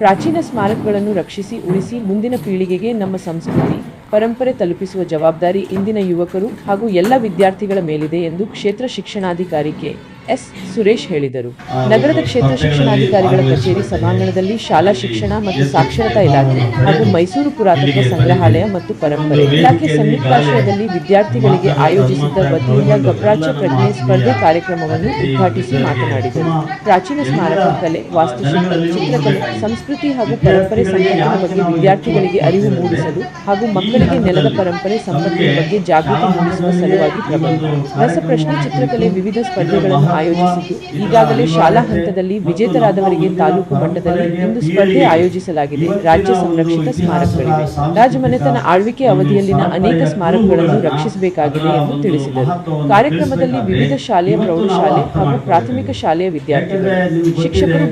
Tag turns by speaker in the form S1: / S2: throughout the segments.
S1: ಪ್ರಾಚೀನ ಸ್ಮಾರಕಗಳನ್ನು ರಕ್ಷಿಸಿ ಉಳಿಸಿ ಮುಂದಿನ ಪೀಳಿಗೆಗೆ ನಮ್ಮ ಸಂಸ್ಕೃತಿ. ಪರಂಪರೆ ತಲುಪಿಸುವ ಜವಾಬ್ದಾರಿ ಇಂದಿನ ಯುವಕರು ಹಾಗೂ ಎಲ್ಲ ವಿದ್ಯಾರ್ಥಿಗಳ ಮೇಲಿದೆ ಎಂದು ಕ್ಷೇತ್ರ ಶಿಕ್ಷಣಾಧಿಕಾರಿ ಕೆ ಎಸ್ ಸುರೇಶ್ ಹೇಳಿದರು. ನಗರದ ಕ್ಷೇತ್ರ ಶಿಕ್ಷಣಾಧಿಕಾರಿಗಳ ಕಚೇರಿ ಸಭಾಂಗಣದಲ್ಲಿ ಶಾಲಾ ಶಿಕ್ಷಣ ಮತ್ತು ಸಾಕ್ಷರತಾ ಇಲಾಖೆ ಹಾಗೂ ಮೈಸೂರು ಪುರಾತತ್ವ ಸಂಗ್ರಹಾಲಯ ಮತ್ತು ಪರಂಪರೆ ಇಲಾಖೆ ಸಂಯುಕ್ತಾಶ್ರಯದಲ್ಲಿ ವಿದ್ಯಾರ್ಥಿಗಳಿಗೆ ಆಯೋಜಿಸಿದ್ದ ವತಿಯಿಂದ ಗಪ್ರಾಚ್ಯ ಪ್ರಜ್ಞೆ ಸ್ಪರ್ಧೆ ಕಾರ್ಯಕ್ರಮವನ್ನು ಉದ್ಘಾಟಿಸಿ ಮಾತನಾಡಿದರು. ಪ್ರಾಚೀನ ಸ್ಮಾರಕ ಕಲೆ, ವಾಸ್ತುಶಿಲ್ಪ, ಚಿತ್ರಕಲೆ, ಸಂಸ್ಕೃತಿ ಹಾಗೂ ಪರಂಪರೆ ಸಂಪತ್ತಿನ ಬಗ್ಗೆ ವಿದ್ಯಾರ್ಥಿಗಳಿಗೆ ಅರಿವು ಮೂಡಿಸಲು ಹಾಗೂ ಮಕ್ಕಳಿಗೆ ನೆಲದ ಪರಂಪರೆ ಸಂಪತ್ತಿನ ಬಗ್ಗೆ ಜಾಗೃತಿ ಮೂಡಿಸುವ ಸಲುವಾಗಿ ಪ್ರಬಂಧ. ರಸಪ್ರಶ್ನೆ ಚಿತ್ರಕಲೆ ವಿವಿಧ ಸ್ಪರ್ಧೆಗಳನ್ನು ಆಯೋಜಿಸಿದ್ದು. ಈಗಾಗಲೇ ಶಾಲಾ ಹಂತದಲ್ಲಿ ವಿಜೇತರಾದವರಿಗೆ ತಾಲೂಕು ಮಟ್ಟದಲ್ಲಿ ಇಂದು ಸ್ಪರ್ಧೆ ಆಯೋಜಿಸಲಾಗಿದೆ. ರಾಜ್ಯ ಸಂರಕ್ಷಿತ ಸ್ಮಾರಕಗಳಿವೆ. ರಾಜಮನೆತನ ಆಳ್ವಿಕೆ ಅವಧಿಯಲ್ಲಿನ ಅನೇಕ ಸ್ಮಾರಕಗಳನ್ನು ರಕ್ಷಿಸಬೇಕಾಗಿದೆ ಎಂದು ತಿಳಿಸಿದರು. ಕಾರ್ಯಕ್ರಮದಲ್ಲಿ ವಿವಿಧ ಶಾಲೆಯ ಪ್ರೌಢಶಾಲೆ ಹಾಗೂ ಪ್ರಾಥಮಿಕ ಶಾಲೆಯ ವಿದ್ಯಾರ್ಥಿಗಳು ಶಿಕ್ಷಕರು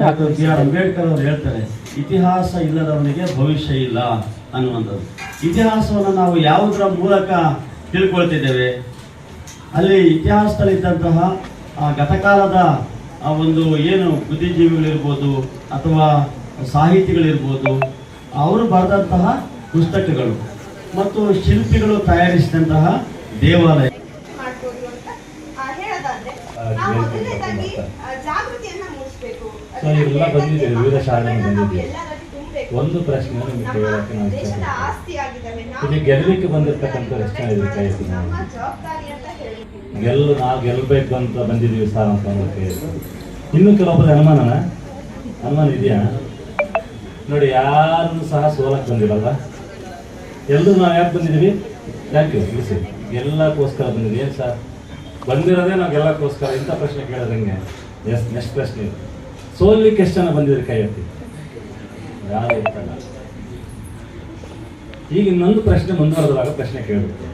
S2: ಹೇಳ್ತಾರೆ ಇತಿಹಾಸ ಇಲ್ಲದವನಿಗೆ ಭವಿಷ್ಯ ಇಲ್ಲ ಅನ್ನುವಂಥದ್ದು. ಇತಿಹಾಸವನ್ನು ನಾವು ಯಾವುದರ ಮೂಲಕ ತಿಳ್ಕೊಳ್ತಿದ್ದೇವೆ? ಅಲ್ಲಿ ಇತಿಹಾಸದಲ್ಲಿದ್ದಂತಹ ಆ ಗತಕಾಲದ ಆ ಒಂದು ಏನು ಬುದ್ಧಿಜೀವಿಗಳಿರ್ಬೋದು ಅಥವಾ ಸಾಹಿತಿಗಳಿರ್ಬೋದು, ಅವರು ಬರೆದಂತಹ ಪುಸ್ತಕಗಳು ಮತ್ತು ಶಿಲ್ಪಿಗಳು ತಯಾರಿಸಿದಂತಹ ದೇವಾಲಯ.
S3: ಸೊ ಎಲ್ಲ ಬಂದಿದೆ, ವಿವಿಧ ಶಾಲೆಗಳು ಬಂದಿದೆ. ಒಂದು ಪ್ರಶ್ನೆ ನಿಮಗೆ ಕೇಳೋಕೆ ನಾನು ಇದು ಗೆಲ್ಲಲಿಕ್ಕೆ ಬಂದಿರ್ತಕ್ಕಂಥ ಪ್ರಶ್ನೆ ಇದೆ ಇದ್ರು ಕೈ ಎತ್ತಿ
S4: ನಮ್ಮ
S3: ನೋಡಿ.
S4: ಜವಾಬ್ದಾರಿ ಅಂತ ಹೇಳ್ತೀವಿ
S3: ಗೆಲ್ಲು ನಾವು ಗೆಲ್ಲಬೇಕು ಅಂತ ಬಂದಿದ್ದೀವಿ ಸರ್ ಅಂತ ಒಂದು ಇನ್ನೂ ಇನ್ನು ಕೆಲವೊಬ್ಬರು ಅನುಮಾನನ? ಅನುಮಾನ ಇದೆಯಾ? ನೋಡಿ ಯಾರನ್ನು ಸಹ ಸೋಲಕ್ಕೆ ಬಂದಿರಲ್ಲ. ಎಲ್ಲರೂ ನಾವು ಯಾಕೆ ಬಂದಿದ್ದೀವಿ? ಥ್ಯಾಂಕ್ ಯು ತಿಳಿಸಿ ಎಲ್ಲಕ್ಕೋಸ್ಕರ ಬಂದಿದ್ದೀವಿ. ಏನು ಸರ್? ಬಂದಿರೋದೇ ನಾವು ಗೆಲ್ಲಕ್ಕೋಸ್ಕರ ಇಂಥ ಪ್ರಶ್ನೆ ಕೇಳೋದಂಗೆ ಎಸ್ ನೆಕ್ಸ್ಟ್ ಪ್ರಶ್ನೆ. ಇದು. ಸೋಲಿಕ್ಕೆ ಎಷ್ಟು ಜನ ಬಂದಿದ್ರಿ ಕೈ ಎತ್ತಿ ಈಗ ಇನ್ನೊಂದು ಪ್ರಶ್ನೆ ಮುಂದುವರೆದಾಗ ಪ್ರಶ್ನೆ ಕೇಳಬೇಕು